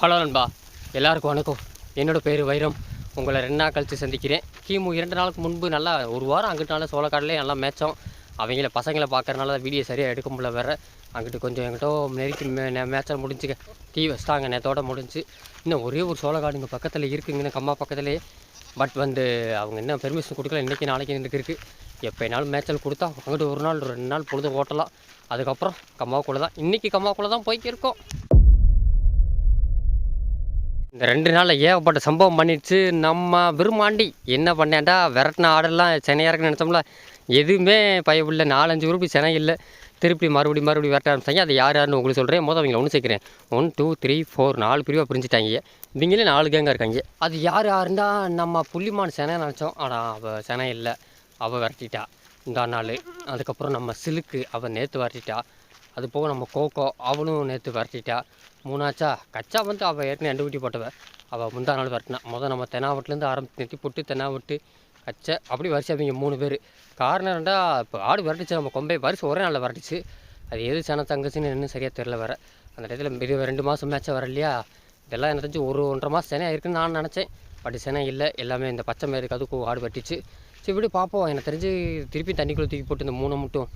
Hello நண்பா. எல்லாருக்கும் வணக்கம். என்னோடய பேர் வைரம். உங்களை ரெண்டு நாள் கழித்து சந்திக்கிறேன். கிமு இரண்டு நாளுக்கு முன்பு நல்லா ஒரு வாரம் அங்கிட்டனால நாள் சோளக்காட்டிலே நல்லா மேய்ச்சோம். அவங்கள பசங்களை பார்க்கறனால வீடியோ சரியாக எடுக்க முடியல வேறு. அங்கிட்டு கொஞ்சம் எங்கிட்ட நெருக்கி மே நே- மேய்ச்சல் முடிஞ்சுங்க டீ வச்சிட்டாங்க நேத்தோட முடிஞ்சு. இன்னும் ஒரே ஒரு சோளக்காடு இங்கே பக்கத்தில் இருக்குங்கன்னு கம்மா பக்கத்துலேயே. பட் வந்து அவங்க என்ன பெர்மிஷன் கொடுக்கல. இன்றைக்கி நாளைக்கு எனக்கு இருக்குது எப்போ என்னாலும் மேய்ச்சல் கொடுத்தா அங்கிட்டு ஒரு நாள் ரெண்டு நாள் பொழுது ஓட்டலாம். அதுக்கப்புறம் கம்மாவுக்குள்ளே தான் இன்றைக்கி கம்மாவுக்குள்ளே தான் போய்க்கு இருக்கோம் இந்த ரெண்டு நாளில் ஏகப்பட்ட சம்பவம் பண்ணிடுச்சு. நம்ம விரும்மாண்டி என்ன பண்ணேன்டா? விரட்டின ஆடெல்லாம் சென்னையாக இருக்குன்னு நினச்சோம்ல. எதுவுமே பயவில்லை. நாலஞ்சு உருப்பி சென்னை இல்லை. திருப்பி மறுபடியும் மறுபடியும் விரட்ட ஆரம்பிச்சாங்க. அது யார் யாருன்னு உங்களுக்கு சொல்கிறேன் மொதல் அவங்கள ஒன்று சேர்க்குறேன். ஒன் டூ த்ரீ ஃபோர் நாலு பிரிவாக பிரிஞ்சுட்டாங்க. இவங்களே நாலு கேங்காக இருக்காங்க. அது யார் யாருன்னா நம்ம புள்ளிமான் சென்னை நினச்சோம். ஆனால் அவள் சென்னை இல்லை. அவள் விரட்டிட்டா. இந்த நாள். அதுக்கப்புறம் நம்ம சிலுக்கு அவள் நேற்று விரட்டிட்டா. அது போக நம்ம கோகோ அவனும் நேற்று விரட்டிட்டா. மூணாச்சா? கச்சா வந்து அவள் ஏற்கனவே ரெண்டு குட்டி போட்டவ. அவள் முந்தா நாள் விரட்டினா. முதல் நம்ம தெனாவட்டிலேருந்து ஆரம்பித்து நெத்தி போட்டு தெனாவட்டு கச்சை அப்படி வரிசை அவங்க மூணு பேர். காரணம் ரெண்டா இப்போ ஆடு விரட்டுச்சு நம்ம கொம்பை வரிசை ஒரே நாளில் விரட்டுச்சு. அது எது சேன தங்கச்சின்னு இன்னும் சரியாக தெரில வேறு. அந்த இடத்துல இது ரெண்டு மாதம் மேட்சாக வர இல்லையா? இதெல்லாம் எனக்கு தெரிஞ்சு ஒரு ஒன்றரை மாதம் சென இருக்குன்னு நான் நினச்சேன். பட் சென்னை இல்லை. எல்லாமே இந்த பச்சை மேருக்கு அதுக்கும் ஆடு வெட்டிச்சு. சரி இப்படி பார்ப்போம் எனக்கு தெரிஞ்சு திருப்பி தண்ணிக்குள்ளே தூக்கி போட்டு இந்த மூணை மட்டும்.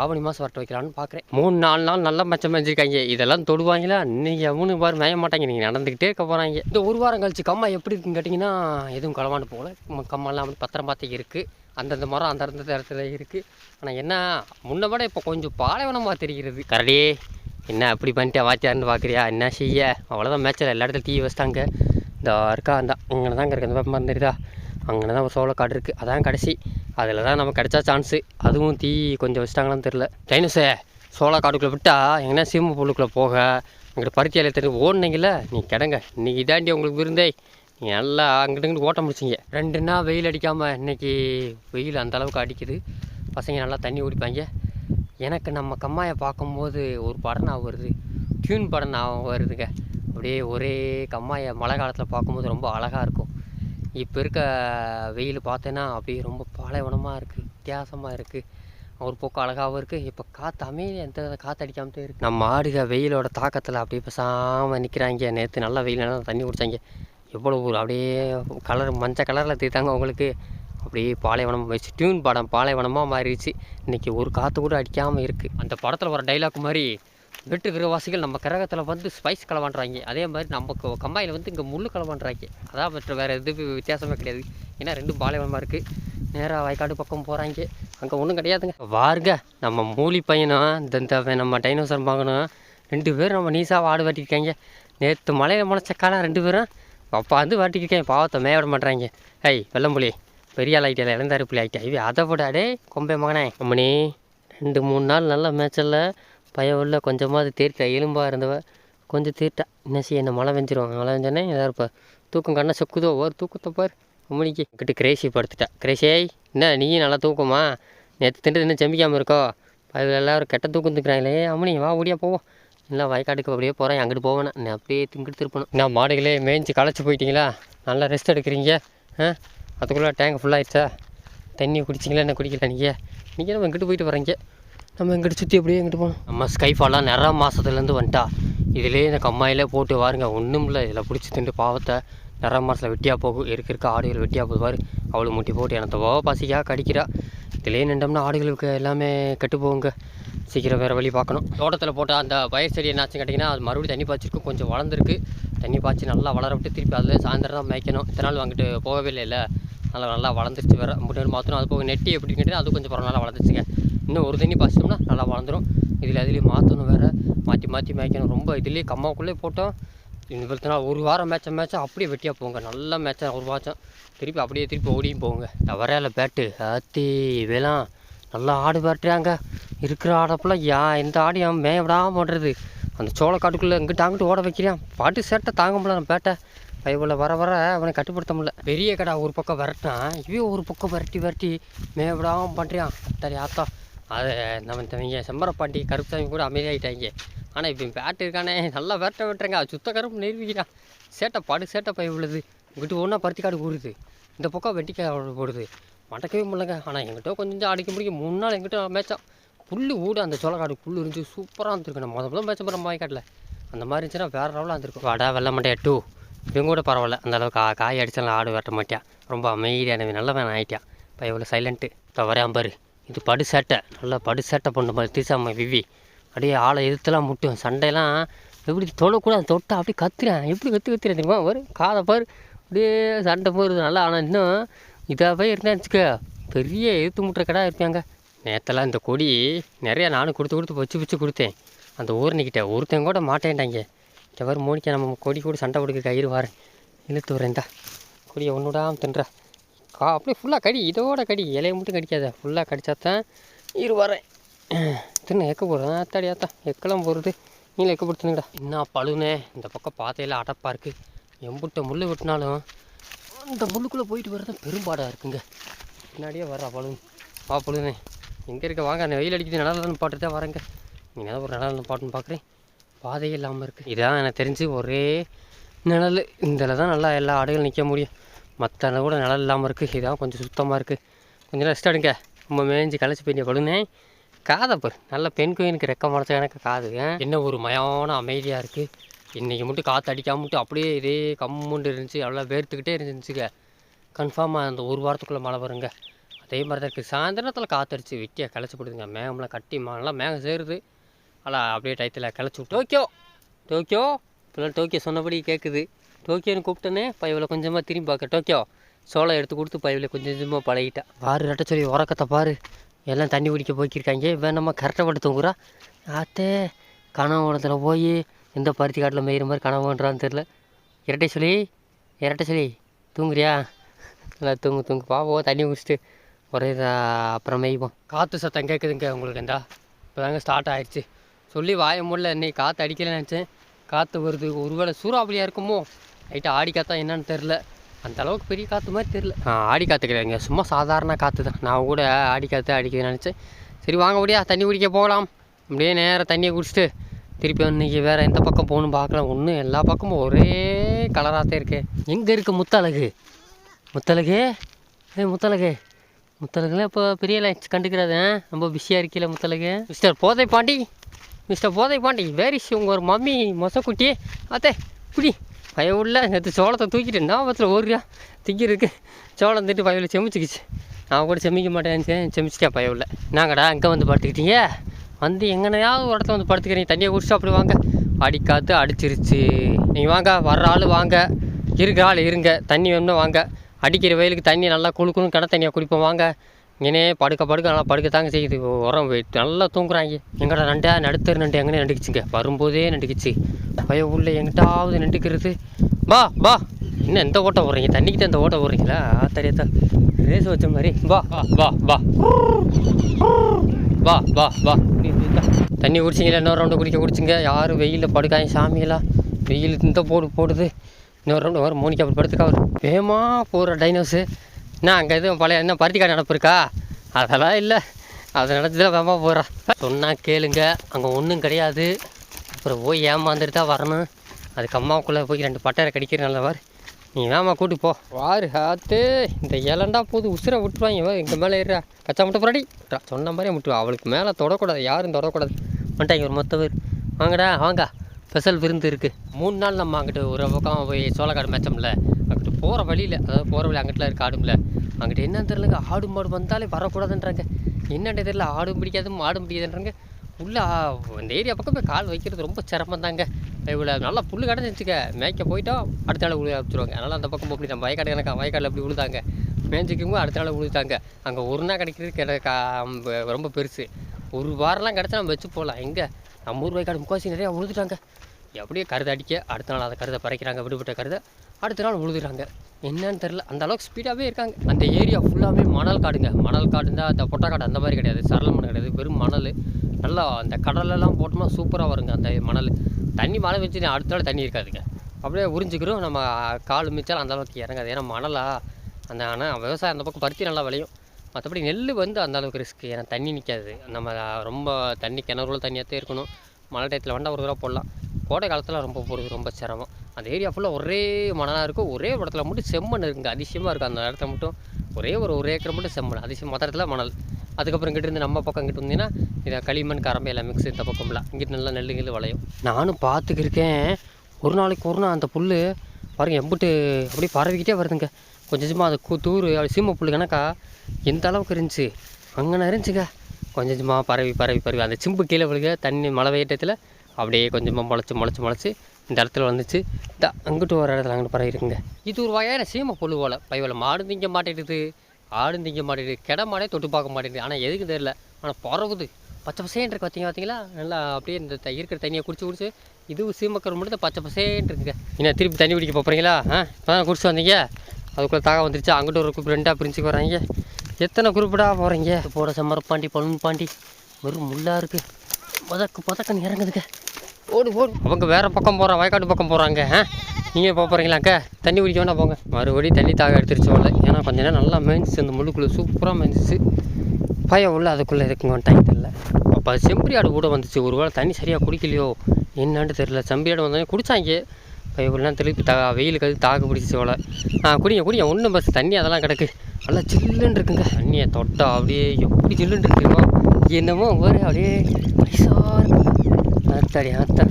ஆவணி மாதம் வரட்டு வைக்கலான்னு பார்க்குறேன் மூணு நாலு நாள் நல்லா மச்சம் மேய்ஞ்சிருக்காங்க. இதெல்லாம் தொடுவாங்களா? நீங்கள் மூணு வாரம் மேய மாட்டாங்க. நீங்கள் நடந்துக்கிட்டே இருக்க போகிறாங்க இந்த ஒரு வாரம் கழிச்சு கம்மா எப்படி இருக்குன்னு கேட்டிங்கன்னா எதுவும் களவாண்டு போகல. கம்மாலாம் அப்படி பத்திரம் பார்த்து இருக்குது அந்தந்த மரம் அந்தந்த இடத்துல இருக்குது ஆனால் என்ன முன்ன விட இப்போ கொஞ்சம் பாலைவனமாக தெரிகிறது. கரடியே என்ன அப்படி பண்ணிட்டு வாத்தியார்னு பார்க்குறியா என்ன செய்ய? அவ்வளோதான் மேட்சில் எல்லா இடத்துல தீ வச்சிட்டாங்க. இந்த இருக்கா அந்த அங்கே தாங்க இருக்குது அந்த வேப்ப தெரியுதா? அங்கே தான் ஒரு சோளக்காடு இருக்குது அதான் கடைசி. அதில் தான் நமக்கு கிடைச்சா சான்ஸு அதுவும் தீ கொஞ்சம் வச்சிட்டாங்களான்னு தெரில டைனஸே சோளக்காடுக்குள்ளே விட்டால் எங்கன்னா சீம பொருளுக்குள்ளே போக? எங்கிட்ட பருத்தி இலையை தெரிஞ்சு ஓடினீங்கள நீ கிடங்க. இன்றைக்கி இதாண்டி உங்களுக்கு விருந்தே. நீ நல்லா அங்கிட்டு இங்கிட்டு ஓட்ட முடிச்சிங்க ரெண்டு நாள் வெயில் அடிக்காமல் இன்னைக்கு வெயில் அந்தளவுக்கு அடிக்குது. பசங்க நல்லா தண்ணி குடிப்பாங்க. எனக்கு நம்ம கம்மாயை பார்க்கும்போது ஒரு படம் ஞாபகம் வருது. டியூன் படம் ஞாபகம் வருதுங்க. அப்படியே ஒரே கம்மாயை மழை காலத்தில் பார்க்கும்போது ரொம்ப அழகாக இருக்கும். இப்போ இருக்க வெயில் பார்த்தேன்னா அப்படியே ரொம்ப பாலைவனமாக இருக்குது வித்தியாசமாக இருக்குது ஒரு பக்கம் அழகாகவும் இருக்குது இப்போ காற்று அமைதி எந்த காற்று அடிக்காமட்டே இருக்குது நம்ம ஆடுக வெயிலோட தாக்கத்தில் அப்படியே பேசாமல் நிற்கிறாங்க நேற்று நல்லா வெயில் நல்லா தண்ணி குடித்தாங்க எவ்வளோ அப்படியே கலர் மஞ்சள் கலரில் தீர்த்தாங்க உங்களுக்கு? அப்படியே பாலைவனம் வச்சு டியூன் படம் பாலைவனமாக மாறிடுச்சு. இன்றைக்கி ஒரு காற்று கூட அடிக்காமல் இருக்குது அந்த படத்தில் வர டைலாக் மாதிரி வெட்டு விரவாசிகள் நம்ம கிரகத்தில் வந்து ஸ்பைஸ் கலவான்றாங்க. அதே மாதிரி நம்ம க- கம்மாயில் வந்து இங்கே முள்ளு களவாண்டுறாங்க அதான் மற்ற வேறு எதுவும் வித்தியாசமே கிடையாது. ஏன்னா ரெண்டும் பாலைவனமாக இருக்குது நேராக வயக்காடு பக்கம் போகிறாங்க அங்கே ஒன்றும் கிடையாதுங்க. வாருங்க நம்ம மூலி பையனும் இந்த இந்த நம்ம டைனோசர் மகனும் ரெண்டு பேரும் நம்ம நீசாக வாடு வாட்டிருக்காங்க. நேற்று மலையில் முளைச்சக்காலம் ரெண்டு பேரும் அப்பா வந்து வெட்டிருக்கேன். பாவத்தை மேவிட விட ஐய் வெள்ளம்புலி பெரிய ஆள் ஆகிட்டே இளந்தாரு புள்ளி ஆகிட்டா இவ அதை விட அடே கொம்பே மகனே. அம்மனி ரெண்டு மூணு நாள் நல்ல மேட்சில் பயம் உள்ள கொஞ்சமாவது தீர்த்தா எலும்பாக இருந்தவ கொஞ்சம் தீர்த்தா. என்ன செய்ய என்ன மழை வெஞ்சிருவாங்க மழை வெஞ்சோன்னே எதாவது இருப்பா தூக்கம் கண்ணை சொக்குதோ? ஒரு தூக்கத்தை பார். அம்மனிக்கு கிட்ட கிரேசி படுத்துட்டா. கிரேசியை என்ன நீயும் நல்லா தூக்கமா நேற்று திண்டு இன்னும் செம்பிக்காமல் இருக்கோ? அதில் எல்லாரும் கெட்ட தூக்கம் தூக்குறாங்களே அம்மனி வா ஓடியா போவோம். இல்லை வயக்காட்டுக்கு அப்படியே போகிறேன் அங்கிட்டு போவேன்? நான் அப்படியே திங்கிட்டு திருப்பணும். நான் மாடுகளே மேய்ஞ்சி களைச்சி போயிட்டீங்களா? நல்லா ரெஸ்ட் எடுக்கிறீங்க. ஆ? அதுக்குள்ளே டேங்க் ஃபுல்லாகிடுச்சா தண்ணி குடிச்சிங்களா? என்ன குடிக்கல நீங்கள் நீங்கள் நம்ம எங்கிட்டு போயிட்டு வரீங்க நம்ம எங்கிட்ட சுற்றி அப்படியே எங்கிட்டு போகணும். நம்ம ஸ்கைஃபாலாம் நிற மாதத்துலேருந்து வந்துட்டா. இதிலே இந்த கம்மாயிலே போட்டு வாருங்க. ஒன்றும் இல்லை இதில் பிடிச்சி திண்டு பாவத்தை. நிற மாதத்தில் வெட்டியாக போகும் இருக்க இருக்க ஆடுகள் வெட்டியாக போகுது அவ்வளோ முட்டி போட்டு எனக்கு தவா பசிக்காக கடிக்கிறா. இதுலேயே நின்றோம்னா ஆடுகளுக்கு எல்லாமே கெட்டு போகுங்க. சீக்கிரம் வேறு வழி பார்க்கணும். தோட்டத்தில் போட்டால் அந்த பயிர் செடி என்னாச்சுன்னு கேட்டிங்கன்னா அது மறுபடியும் தண்ணி பாய்ச்சிருக்கு கொஞ்சம் வளர்ந்துருக்கு. தண்ணி பாய்ச்சி நல்லா வளர விட்டு திருப்பி அதில் சாயந்தரம் தான் மேய்க்கணும். இத்தனை நாள் வாங்கிட்டு போகவே இல்லை நல்லா நல்லா வளர்ந்துருச்சு வேறு. முன்னாடி மாற்றணும் அது போக நெட்டி எப்படின்னு கேட்டிங்கன்னா அது கொஞ்சம் பரவாயில்ல நல்லா வளர்ந்துச்சுங்க. இன்னும் ஒரு தண்ணி பாய்ச்சோம்னா நல்லா வளர்ந்துரும். இதில் அதுலேயும் மாற்றணும் வேறு. மாற்றி மாற்றி மேய்க்கணும். ரொம்ப இதுலேயே கம்மாவுக்குள்ளே போட்டோம். இருபத்தி நாள் ஒரு வாரம் மேட்ச மேட்சா அப்படியே வெட்டியாக போங்க. நல்ல மேட்சா ஒரு வாரம் திருப்பி அப்படியே திருப்பி ஓடியும் போங்க. தவறையில் பேட்டு ஆத்தி வேளாம் நல்லா ஆடு பேட்டுறாங்க. இருக்கிற ஆடப்பெல்லாம் யா இந்த ஆடு ஏன் மேய விடாமல் பண்ணுறது அந்த சோளக்காட்டுக்குள்ளே இங்கிட்ட அங்கிட்டு ஓட வைக்கிறான் பாட்டு சேட்டை தாங்க முடியல நான் பேட்டை பைபிளில் வர வர அவனை கட்டுப்படுத்த முடியல. பெரிய கடா ஒரு பக்கம் விரட்டினான் இவன் ஒரு பக்கம் விரட்டி விரட்டி மேய விடாமல் பண்ணுறான் சரி ஆத்தா அதை நம்ம தம்பிங்க செம்பரப்பாண்டி கருப்புசாமி கூட அமைதியாகிட்டாங்க ஆனால் இப்போ பேட்டு இருக்கானே நல்லா விரட்ட விட்டுறங்க. சுத்த கருப்பு நெருவிக்கிறான் சேட்டை பாடு சேட்டை பை உள்ளது இங்கிட்டு ஒன்றா பருத்தி காடு கூடுது. இந்த பக்கம் வெட்டிக்காய் போடுது. மடக்கவே முடியலங்க. ஆனால் எங்கிட்ட கொஞ்சம் அடிக்க முடியும். மூணு நாள் எங்கிட்ட மேய்ச்சா புல் ஊடு அந்த சோளக்காடு. புல் இருந்துச்சு சூப்பராக இருந்துருக்கு. மொதல் முதல்ல மேய்ச்ச போகிற மாய்க்காட்டில். அந்த மாதிரி இருந்துச்சுன்னா வேறு லெவலாக இருந்திருக்கும். வடை வெள்ள மாட்டேன் டூ. இவங்க கூட பரவாயில்ல. அந்த அளவுக்கு கா காய் அடிச்சாலும் ஆடு வெட்ட மாட்டியா. ரொம்ப அமைதியானவன் நல்லவன் ஆகிட்டான் இப்போ எவ்வளோ சைலண்ட்டு இப்போ வரையாம்பாரு இது படு சேட்டை நல்லா படு சேட்டை பண்ண மாதிரி தீசாம விவி. அப்படியே ஆளை எதிர்த்துலாம் முட்டும் சண்டையெல்லாம் எப்படி தொடக்கூடாது தொட்டா அப்படியே கத்துறேன். எப்படி கத்து கத்துறேன் தெரியுமா? ஒரு காதை பாரு. அப்படியே சண்டை போடுறது நல்லா. ஆனால் இன்னும் இதாக போய் இருந்தேன் வச்சுக்க பெரிய எதிர்த்து முட்டுற கடை இருப்பாங்க நேற்றெல்லாம் இந்த கொடி நிறையா நானும் கொடுத்து கொடுத்து வச்சு வச்சு கொடுத்தேன். அந்த ஊரணிக்கிட்ட ஒருத்தன் கூட மாட்டேன்ட்டாங்க. இந்த மாதிரி மோனிக்க நம்ம கொடி கூட சண்டை கொடுக்க கயிறு வரேன். இழுத்து வரேன் இந்தா கொடியை ஒன்றுடாமல் தின்றா. கா அப்படியே ஃபுல்லாக கடி இதோட கடி இலையை மட்டும் கடிக்காத. ஃபுல்லாக கடிச்சா தான் இரு வரேன். தின்ன எக்க போடுறேன் அத்தாடி ஆத்தா எக்கெல்லாம் போடுறது. நீல எக்க போடுத்துனுங்கடா என்ன பழுனே இந்த பக்கம் பாத்தையில் அடப்பாக இருக்குது எம்புட்ட முள் வெட்டினாலும் அந்த முள்ளுக்குள்ளே போயிட்டு வரதான் பெரும்பாடாக இருக்குங்க. பின்னாடியே வர்றா பழுன். வா பழுனே. எங்கே இருக்க வாங்க அந்த வெயில் அடிக்குது நிழல் பாட்டு தான் வரேங்க நீங்கள் ஒரு நிழல் பாட்டுன்னு பார்க்குறேன் பாதையே இல்லாமல் இருக்குது இதான் எனக்கு தெரிஞ்சு ஒரே நிழல். இதில் தான் நல்லா எல்லா ஆடுகளும் நிற்க முடியும். மற்ற கூட நிழல் இல்லாமல் இருக்குது இதான் கொஞ்சம் சுத்தமாக இருக்குது கொஞ்சம் ரெஸ்ட் எடுங்க. ரொம்ப மேய்ஞ்சி கழிச்சு போய் பழுனே காதை பாரு. நல்ல பெண் கோயிலுக்கு ரெக்க முளைச்ச எனக்கு காது. என்ன ஒரு மயான அமைதியாக இருக்குது இன்றைக்கி மட்டும் காற்று அடிக்காம மட்டும் அப்படியே இதே கம்முண்டு இருந்துச்சு. அவ்வளோ வேர்த்துக்கிட்டே இருந்துச்சுங்க. கன்ஃபார்மாக அந்த ஒரு வாரத்துக்குள்ளே மழை வருங்க. அதே மாதிரி தான் இருக்குது சாயந்தரத்தில் காற்றடிச்சு வெட்டியாக கிளச்சி போடுதுங்க. மேகம்லாம் கட்டி மாலாம் மேகம் சேருது. ஆனால் அப்படியே டயத்தில் கிளச்சி விட்டு டோக்கியோ. டோக்கியோ. இப்போலாம் டோக்கியோ சொன்னபடி கேட்குது டோக்கியோன்னு கூப்பிட்டனே பையவில் கொஞ்சமாக திரும்பி பார்க்க. டோக்கியோ சோளம் எடுத்து கொடுத்து பையவில் கொஞ்சம் கொஞ்சமாக பழகிட்டேன் பாரு ரெட்ட சொல்லி உறக்கத்தை பாரு. எல்லாம் தண்ணி குடிக்க போய்க்கிருக்காங்க. வேணாமா கரெக்டாக பட்டு தூங்குறா? ஆத்தே கனவுலத்தில் போய் எந்த பருத்தி காட்டில் மேயிற மாதிரி கனவுன்றான்னு தெரில இரட்டை சொல்லி இரட்டை சொல்லி தூங்குறியா? நல்லா தூங்கு தூங்கு. பாப்போம் தண்ணி குடிச்சிட்டு ஒரே அப்புறம் மேய்வோம் காற்று சத்தம் கேட்குதுங்க உங்களுக்கு இந்தா. இப்போ தாங்க ஸ்டார்ட் ஆயிடுச்சு சொல்லி வாய முடியல இன்னைக்கு காற்று அடிக்கலன்னு நினச்சேன். காற்று வருது. ஒருவேளை சூறாவளியாக இருக்குமோ? லைட்டாக ஆடி காத்தா என்னன்னு தெரில அந்த அளவுக்கு பெரிய காற்று மாதிரி தெரில ஆடி காற்று கிடையாதுங்க சும்மா சாதாரண காற்று தான். நான் கூட ஆடி காற்று அடிக்குதுன்னு நினச்சேன். சரி வாங்க முடியா தண்ணி குடிக்க போகலாம். அப்படியே நேராக தண்ணியை குடிச்சிட்டு திருப்பி இன்னைக்கு வேறு எந்த பக்கம் போகணும் பார்க்கலாம். ஒன்றும் எல்லா பக்கமும் ஒரே கலராக தான் இருக்கு. எங்கே இருக்குது முத்தழகு? முத்தழகு? ஏ முத்தழகு. முத்தழகுலாம் இப்போ பெரிய லைன்ஸ் கண்டுக்கிறது. ரொம்ப பிஸியாக இருக்கீல முத்தழகு. மிஸ்டர் போதை பாண்டி மிஸ்டர் போதை பாண்டி வேர் இஸ் உங்கள் ஒரு மம்மி மொசக்குட்டி? அத்தே குடி. பயவுள்ள நேற்று சோளத்தை தூக்கிட்டு ஞாபகத்தில் ஓடுறியா? திங்கிறதுக்கு சோளம் திட்டு பயவில் செமிச்சுக்கிச்சு. நான் கூட செமிக்க மாட்டேன்னு செமிச்சிட்டேன் பய உள்ள நாங்கடா அங்கே வந்து படுத்துக்கிட்டீங்க? வந்து எங்கனையாவது ஒரு இடத்துல வந்து படுத்துக்கிறீங்க தண்ணியை குடிச்சு அப்படி வாங்க. அடிக்காத்து அடிச்சிருச்சு. நீங்கள் வாங்க வர்ற ஆள் வாங்க. இருக்கிற ஆள் இருங்க. தண்ணி வேணும்னா வாங்க. அடிக்கிற வயலுக்கு தண்ணி நல்லா குளுக்கணும் கிண தண்ணியாக குடிப்போம் வாங்க. இங்கனே படுக்க படுக்க நல்லா படுக்க தாங்க செய்யுது உரம் போயிட்டு நல்லா தூங்குறாங்க. எங்கடா நண்டா? நடுத்தர் நண்டு எங்கே நண்டுக்குச்சுங்க. வரும்போதே நண்டுக்குச்சு. பய உள்ள எங்கிட்டாவது நண்டுக்கிறது. பா பா என்ன எந்த ஓட்டை போடுறீங்க? தண்ணிக்கு தான் இந்த ஓட்டம் போடுறீங்களா? தெரியாதா ரேஸ் வச்ச மாதிரி. வா வா வா வா. வா வா தண்ணி குடிச்சிங்களா? இன்னொரு ரவுண்டு குடிக்க குடிச்சிங்க. யாரும் வெயிலில் படுக்காங்க சாமியெல்லாம் வெயில் இந்த போடு போடுது. இன்னொரு ரவுண்டு வரும். மோனிக்கு அப்படி படுத்துக்கா. அவர் வேகமாக போகிற டைனோஸு என்ன அங்கே எதுவும் பழைய என்ன பருத்திக்காடு நடப்பு இருக்கா? அதெல்லாம் இல்லை. அது நடந்ததில் வேமா போகிறா சொன்னால் கேளுங்க. அங்கே ஒன்றும் கிடையாது. அப்புறம் போய் ஏமாந்துட்டு தான் வரணும். அதுக்கு அம்மாவுக்குள்ளே போய் ரெண்டு பட்டரை கடிக்கிற நல்லவர் நீ வேமா கூட்டி போ. வாரு ஆத்து. இந்த இலண்டா போது உசுரை விட்டுருவாங்க இங்கே எங்கள் மேலே ஏறா கச்சா மட்டும் புரடி சொன்ன மாதிரியே முட்டுவா. அவளுக்கு மேலே தொடக்கூடாது. யாரும் தொடக்கூடாது. வந்துட்டாங்க ஒரு மொத்த பேர். வாங்கடா வாங்க. ஸ்பெஷல் விருந்து இருக்குது மூணு நாள் நம்ம அங்கிட்டு ஒரு பக்கம் போய் சோளக்காடு மேய்ச்சோம்ல. அங்கிட்டு போகிற வழியில் அதாவது போகிற வழி அங்கிட்டலாம் இருக்க ஆடும்ல. அங்கிட்ட என்னன்னு தெரியலங்க. ஆடு மாடு வந்தாலே வரக்கூடாதுன்றாங்க. என்னன்னு தெரியல. ஆடும் பிடிக்காது மாடும் பிடிக்காதுன்றாங்க. உள்ளே இந்த ஏரியா பக்கம் போய் கால் வைக்கிறது ரொம்ப சிரமம் தாங்க இவ்வளோ நல்லா புல் கிடந்துச்சுக்க மேய்க்க போயிட்டோம். அடுத்த நாள் உழுக வச்சுருவாங்க அதனால் அந்த பக்கம் அப்படி நம்ம வயக்காடு எனக்கு வயக்காடில் அப்படி உழுதாங்க. மேய்ஞ்சிக்கும்போது அடுத்த நாள் உழுதாங்க. அங்கே ஒரு நாள் கிடைக்கிறது கிட கா- ரொம்ப பெருசு. ஒரு வாரம்லாம் கிடச்சா நம்ம வச்சு போகலாம். எங்கே? நம்ம ஊர் வயக்காடு முக்காசி நிறையா உழுதுட்டாங்க. எப்படியே கருதை அடிக்க அடுத்த நாள் அதை கருதை பறைக்கிறாங்க விடுபட்ட கருதை. அடுத்த நாள் உழுதுறாங்க. என்னன்னு தெரில அந்த அளவுக்கு ஸ்பீடாகவே இருக்காங்க. அந்த ஏரியா ஃபுல்லாகவே மணல் காடுங்க. மணல் காடுந்தா அந்த பொட்டாக்காடு அந்த மாதிரி கிடையாது. சரள மணல் கிடையாது. வெறும் மணல். நல்லா அந்த கடலெல்லாம் போட்டோம்னா சூப்பராக வருங்க அந்த மணல். தண்ணி மழை வச்சு அடுத்த நாள் தண்ணி இருக்காதுங்க. அப்படியே உறிஞ்சிக்கிறோம். நம்ம கால் மிச்சாலும் அந்த அளவுக்கு இறங்காது. ஏன்னா மணலா அந்த ஆனால் விவசாயம் அந்த பக்கம் பருத்தி நல்லா விளையும். மற்றபடி நெல் வந்து அந்த அளவுக்கு ரிஸ்க் ஏன்னா தண்ணி நிற்காது நம்ம ரொம்ப தண்ணி கிணறுல தண்ணியாகத்தே இருக்கணும். மழை டயத்தில் வண்டா ஒரு தடவை போடலாம். கோடை காலத்தில் ரொம்ப போகிறது ரொம்ப சிரமம். அந்த ஏரியா ஃபுல்லாக ஒரே மணலாக இருக்கும். ஒரே ஒரு இடத்துல மட்டும் செம்மண் இருக்குங்க அதிசயமாக இருக்கும் அந்த இடத்துல மட்டும். ஒரே ஒரு ஒரு ஏக்கர் மட்டும் செம்மண். அதிசயம். மற்ற இடத்துல மணல். அதுக்கப்புறம் இங்கிட்டு இருந்து நம்ம பக்கம் இங்கிட்டு வந்தீங்கன்னா இதை களிமண் கரம்பு எல்லாம் மிக்ஸ் இந்த பக்கம்லாம் இங்கிட்டு நல்லா நெல்லு கில்லு விளையும். நானும் பார்த்துக்கிருக்கேன். ஒரு நாளைக்கு ஒரு நாள் அந்த புல் பாருங்க எம்பிட்டு அப்படியே பரவிக்கிட்டே வருதுங்க. கொஞ்சம் கொஞ்சமாக அது கு தூர் சீம புல் கணக்கா எந்த அளவுக்கு இருந்துச்சு? அங்கே இருந்துச்சுங்க. கொஞ்சம் கொஞ்சமாக பரவி பரவி பரவி. அந்த சிம்பு கீழே விழுக தண்ணி மழை வெயிட்டத்தில் அப்படியே கொஞ்சமாக முளைச்சி முளைச்சி முளைச்சி இந்த இடத்துல வந்துச்சு. இந்த அங்கிட்டு ஒரு இடத்துல அங்கிட்டு பரவி இருக்குங்க. இது ஒரு வகையான சீமை புல் போல். பைவல மாடு திங்க மாட்டேங்குது. ஆடு திங்க மாட்டேங்குது. கிட மாடே தொட்டு பார்க்க மாட்டேங்குது. ஆனால் எதுக்கு தெரியல. ஆனால் பறகுது பச்சை பசேன் இருக்கு பார்த்தீங்க பார்த்தீங்களா? நல்லா அப்படியே இந்த த- இருக்கிற தண்ணியை குடிச்சு குடிச்சு இது சீமக்கர் மட்டும் பச்சை பசேன் இருக்குங்க. என்ன திருப்பி தண்ணி குடிக்க போகிறீங்களா ஆ இப்போ தான் குடிச்சு வந்தீங்க? அதுக்குள்ளே தாக வந்துருச்சு. அங்கிட்ட ஒரு குரூப் ரெண்டாக பிரிஞ்சு வராங்க. எத்தனை குரூப்படா போகிறீங்க போட செம்மரப்பாண்டி பலூன் பாண்டி வெறும் முள்ளா இருக்கு. பதக்கு பதக்கன்னு இறங்குதுங்க. ஓடு ஓடு. அவங்க வேறு பக்கம் போகிறான் வயக்காட்டு பக்கம் போகிறாங்க ஆ? நீங்கள் போக போகிறீங்களாக்க தண்ணி குடிக்க வேணா போங்க. மறுபடியும் தண்ணி தாக எடுத்துருச்சு போல ஏன்னா கொஞ்ச நேரம் நல்லா மேய்ஞ்சிச்சு அந்த முள்ளுக்குள்ளே சூப்பராக மேய்ஞ்சிச்சு பயம் உள்ள அதுக்குள்ளே இருக்குங்க டைம் தெரியல அப்போ செம்பரி ஆடு கூட வந்துச்சு. ஒரு வேளை தண்ணி சரியாக குடிக்கலையோ என்னான்னு தெரியல. செம்பரி ஆடு வந்தோடனே குடித்தாங்க பையெல்லாம் திருப்பி தா வெயிலுக்கு அது தாக்கு பிடிச்சிச்சு போல. ஆ குடிங்க குடிங்க. ஒன்றும் பஸ் தண்ணி அதெல்லாம் கிடக்கு. நல்லா சில்லுன்னு இருக்குங்க. தண்ணியை தொட்டா அப்படியே எப்படி சில்லுன்னு இருக்குமோ என்னமோ ஒரு அப்படியே பைசா இருக்குங்க ஆத்தாடி ஆத்தா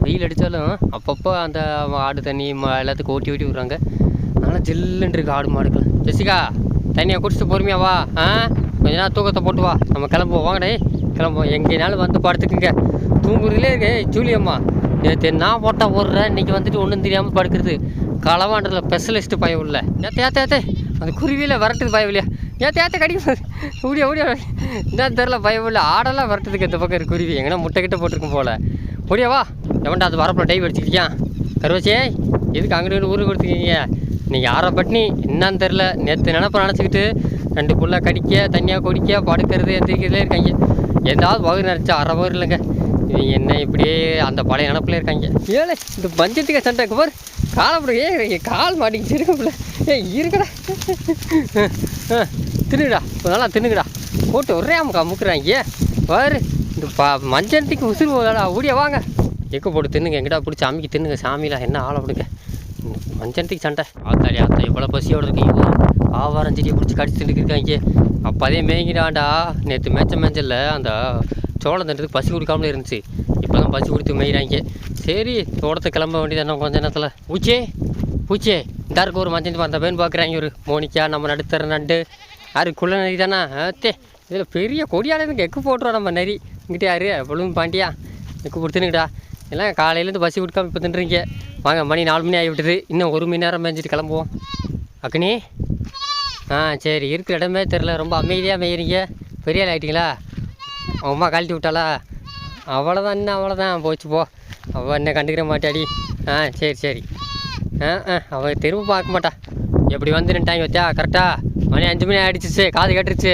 வெயில் அடித்தாலும் அப்பப்போ அந்த ஆடு தண்ணி ம எல்லாத்துக்கும் ஓட்டி ஓட்டி விடுறாங்க. நல்லா ஜில்லுன்னு இருக்கு ஆடு மாடுகள். ஜெசிகா தண்ணியை குடிச்சிட்டு பொறுமையா வா ஆ? கொஞ்ச நேரம் தூக்கத்தை போட்டு வா. நம்ம கிளம்புவோம். வாங்கடே கிளம்புவோம். எங்கேனாலும் வந்து படுத்துக்குங்க. தூங்குறதுலே இருக்கு. ஜூலியம்மா நேற்று நான் போட்டால் ஓடுறேன் இன்னைக்கு வந்துட்டு ஒன்றும் தெரியாமல் படுக்கிறது. களவாண்டதில் ஸ்பெஷலிஸ்ட்டு பயம் இல்லை. ஏத்த ஏத்த ஏத்தே அந்த குருவியில் விரட்டுது பயம் ஏற்ற ஏற்ற கடிக்கும் ஓடிய ஓடிய. என்ன தெரில பயம் இல்லை. ஆடெல்லாம் விரட்டுதுக்கு இந்த பக்கம் இருக்கு குருவி. எங்கன்னா முட்டை கிட்ட போட்டிருக்கும் போல. ஓடியா வா. எவன்டா அது வரப்பில் டைவ் அடிச்சிருக்கியா கருவச்சே எதுக்கு அங்கிட்டு ஊருக்கு கொடுத்துருக்கீங்க நீ யாரை பட்னி? என்னன்னு தெரில நேற்று நினப்ப நினச்சிக்கிட்டு. ரெண்டு புள்ள கடிக்க தனியாக குடிக்க படுக்கிறது எந்திரிக்கிறதுலே இருக்காங்க. ஏதாவது பகுதி நினச்சா அரை பகுதி இல்லைங்க. இவங்க என்ன இப்படியே அந்த பழைய நினப்பில் இருக்காங்க. ஏழை இந்த பஞ்சத்துக்கு சண்டை பாரு. காலப்பட ஏ கால் மாட்டிக்கிச்சு இருக்கும்ல ஏ இருக்கடா தின்னுடா நல்லா தின்னுங்கடா போட்டு ஒரே அமுக்கா முக்குறாங்க பாரு இந்த பா மஞ்சத்துக்கு உசுறு போதாடா ஓடியா வாங்க. எக்க போட்டு தின்னுங்க. எங்கடா பிடிச்சி அம்மிக்கு தின்னுங்க. சாமியில் என்ன ஆளை விடுங்க மஞ்சத்துக்கு சண்டை. ஆத்தாடி ஆத்தா இவ்வளோ பசியோட இருக்கீங்க ஆவாரம் செடியை பிடிச்சி கடிச்சு தின்னுக்கிருக்காங்க அப்போ அதே மேய்கிறாண்டா நேற்று மேய்ச்ச மேய்ச்சல்ல அந்த சோளம் தண்டுக்கு பசி கொடுக்காமலே இருந்துச்சு. இப்போ தான் பசி கொடுத்து மேய்கிறாங்க சரி தோட்டத்தை கிளம்ப வேண்டியது என்ன கொஞ்ச நேரத்தில். பூச்சே பூச்சே இந்தருக்கு ஒரு மஞ்சள் அந்த பேன் பார்க்குறாங்க ஒரு மோனிக்கா நம்ம நடுத்தர நண்டு. யார் குள்ள நரி தானே தே இதில் பெரிய கொடியானதுக்கு எக்கு போட்டுருவோம் நம்ம நரி. இங்கிட்ட யார்? பலூன் பாண்டியா? எக்கு கொடுத்துனுங்கடா. எல்லாம் காலையிலேருந்து பசி கொடுக்காம இப்போ தின்றீங்க வாங்க மணி நாலு மணி ஆகி விட்டுது இன்னும் ஒரு மணி நேரம் மேய்ஞ்சிட்டு கிளம்புவோம். அக்னி? ஆ சரி இருக்கிற இடமே தெரில ரொம்ப அமைதியாக மேய்கிறீங்க பெரிய ஆள் அவன் அம்மா கழட்டி விட்டாளா? அவ்வளோதான் இன்னும் அவ்வளோதான் போச்சு போ. அவள் என்ன கண்டுக்கிற மாட்டாடி. ஆ சரி சரி. ஆ ஆ அவள் திரும்ப பார்க்க மாட்டா. எப்படி வந்து நின்ட்டாங்க வச்சா கரெக்டாக மணி அஞ்சு மணி ஆகிடுச்சிச்சு காது கேட்டுருச்சு.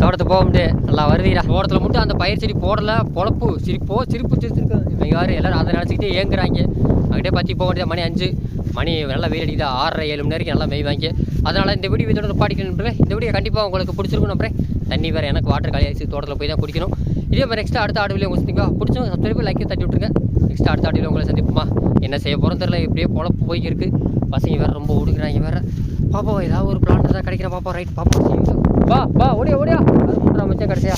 தோட்டத்துக்கு போக முடியாது நல்லா வருவீரா தோட்டத்தில் மட்டும் அந்த பயிர் செடி போடல பொழப்பு சிரிப்போ சிரிப்பு சிரிச்சிருக்கு இவங்க யார்? அதை நினச்சிக்கிட்டே ஏங்குறாங்க. அங்கிட்டே பார்த்து போக வேண்டியது மணி அஞ்சு. மணி நல்லா வெயில் அடிக்குது. ஆறரை ஏழு மணி வரைக்கும் நல்லா மேய்வாங்க. அதனால் இந்த வீடியோ இதோட பாடிக்கணும் இந்த வீடியோ கண்டிப்பாக உங்களுக்கு பிடிச்சிருக்கும் அப்புறம் தண்ணி வேறு எனக்கு வாட்டர் காலி தோட்டத்தில் போய் தான் குடிக்கணும். இதே மாதிரி நெக்ஸ்ட் அடுத்த ஆடுவிலே உங்களுக்கு சந்திப்பா பிடிச்சவங்க சப்ஸ்கிரைப் லைக்கை தட்டி விட்டுருங்க. நெக்ஸ்ட் அடுத்த ஆடுவிலே உங்களை சந்திப்போமா? என்ன செய்ய போகிறோம் தெரியல. இப்படியே பொழப்பு போய் இருக்குது பசங்க வேறு ரொம்ப ஓடுகிறாங்க வேறு. பாப்பா ஏதாவது ஒரு பிளான் தான் கிடைக்கிற பாப்பா ரைட் பாப்பா வா வா ஓடியா ஓடியா. அது மூன்றாம் மச்சம் கடைசியா